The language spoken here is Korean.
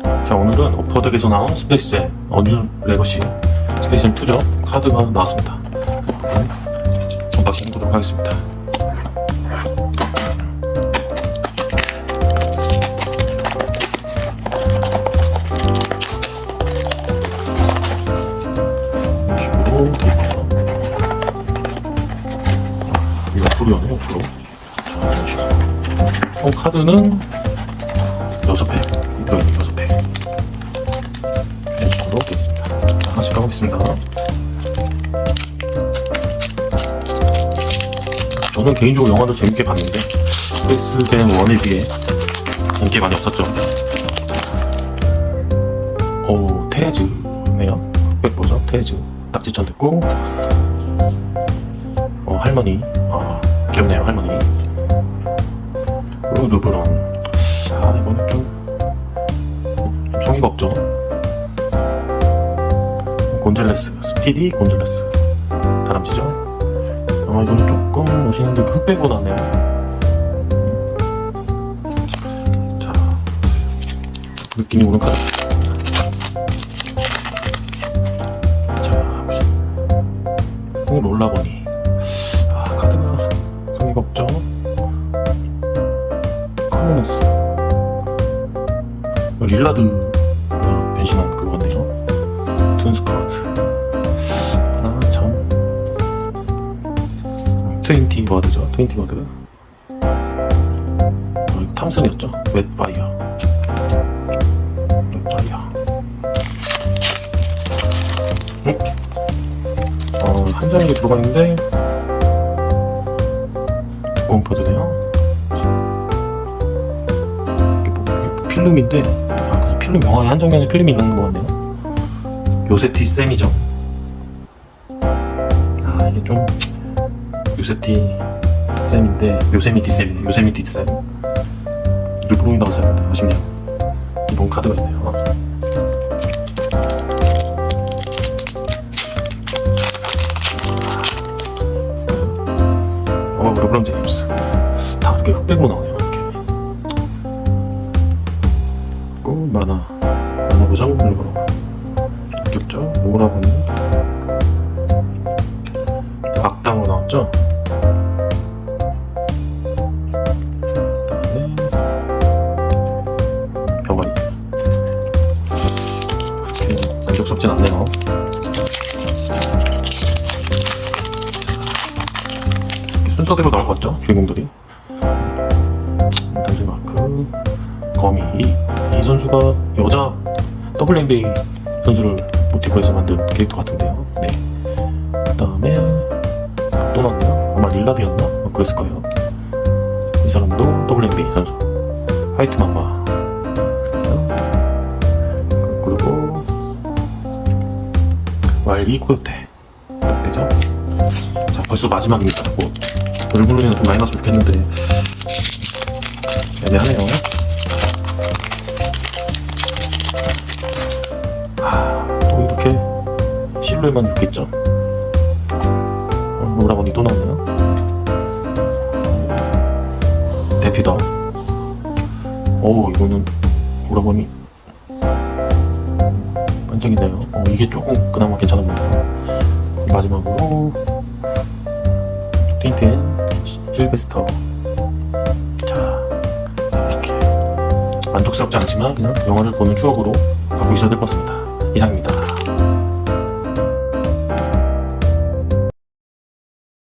자 오늘은 오퍼덱에서 나온 스페이스의 어뉴 레거시 스페이스 2죠. 카드가 나왔습니다. 언박싱 해보도록 하겠습니다. 이거 여네 옆으로. 자 이런 식으로 총 카드는 6팩. 이거 6팩 하나씩 까보겠습니다. 저는 개인적으로 영화를 재밌게 봤는데 스페이스잼 1에 비해 인기 많이 없었죠. 오 테즈네요. 버전 테즈. 딱지천 됐고 어 할머니. 아 귀엽네요 할머니. 그리고 누브론. 아 이거는 좀, 좀 성의가 없죠 곤젤레스 스피디 곤젤레스. 다람쥐죠? 아 이거는 조금 흑백으로 나네요 자 느낌이 오는 카드 자 롤라버니. 아 카드가 성의가 없죠? 커먼스. 릴라드 변신한 그건데요 아참 트윈티 버드죠. 트윈티 버드. 어, 탐슨이었죠? 웹바이어. 웹바이어. 응? 어, 한 장이 들어갔는데 두꺼운 포드네요. 이게 뭐, 뭐 필름인데 아 필름 영화에 한 장면에 필름이 있는 거 같네요 요세티 쌤이죠? 아 이게 좀 요세티 쌤인데 요세미티 쌤이네. 요세미티 쌤. 르브론이 나왔어야 했는데 아쉽네요. 이번 카드가 있네요. 어 르브론 제임스. 다 이렇게 흑백으로 나오네요 이렇게. 보정 르브론 오라버니 악당으로 나왔죠? 않네요. 순서대로 나올 것 같죠? 주인공들이? 단지 마크 거미. 이, 이 선수가 여자 더블 NBA 선수를 모티브로 해서 만든 캐릭터 같은데요. 네. 그 다음에 또 나왔네요 아마 릴라비였나? 어, 그랬을 거예요. 이 사람도 NBA 선수 화이트 맘마. 그리고 왈리 코요테. 되죠? 자 벌써 마지막입니다. 뭐 얼굴은 좀 많이 났으면 좋겠는데. 애매하네요 이렇게 있죠. 어, 오라버니 또 나오네요? 대피더 오 이거는 오라버니? 반짝이네요. 어, 이게 조금 그나마 괜찮아 보여요. 마지막으로. 트윈텐 실베스터. 자 이렇게 만족스럽지 않지만 그냥 영화를 보는 추억으로 갖고 있어야 될 것 같습니다. 이상입니다